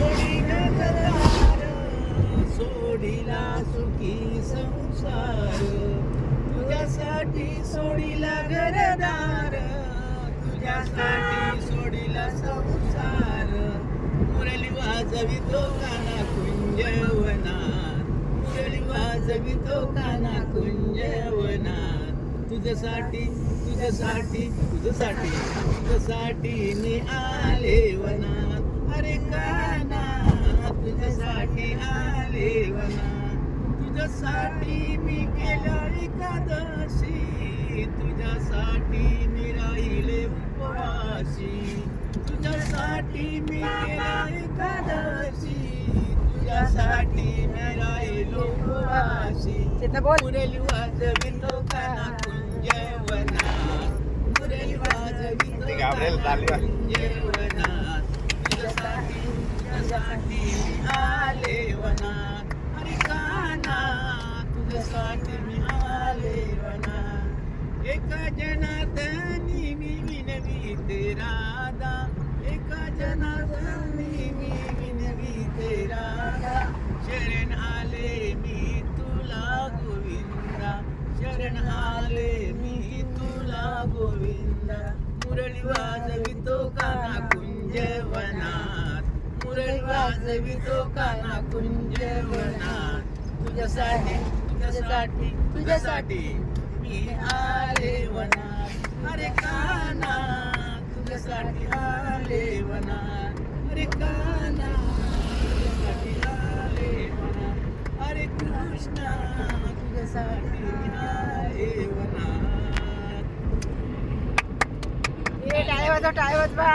सोडिला घरदार सोडिला सुखी संसार. तुझ्यासाठी सोडिला घरदार. तुझ्यासाठी सोडिला संसार. मुरली वाजवी तो काना कुंजवनात. मुरली वाजवितो काना कुंजवनात. तुझ्यासाठी तुझ्यासाठी तुझ्यासाठी तुझ्यासाठी मी आले वनात अरे काना तुझ्यासाठी वनात तुझ्यासाठी मी केलं एकादशी. तुझ्यासाठी मी राहिले उपवासी. तुझ्यासाठी मी केलं एकादशी. तुझ्यासाठी मी राहिलो उपवासी. मुरली वाजवितो काना कुंजवनात मुरली वाजवितो काना. कुंजवनात तुझ्यासाठी तुझ्यासाठी शरण आले मी तुला गोविंदा. मुरळी वाजवितो काना कुंजवनात. मुरळी वाजवितो काना कुंजवनात. तुझ्यासाठी तुझ्यासाठी तुझ्यासाठी मी आले वनात. अरे काना तुझ्यासाठी आले वनात. अरे काना तुझ्यासाठी आले वनात अरे कृष्णा तुझ्यासाठी मी बा.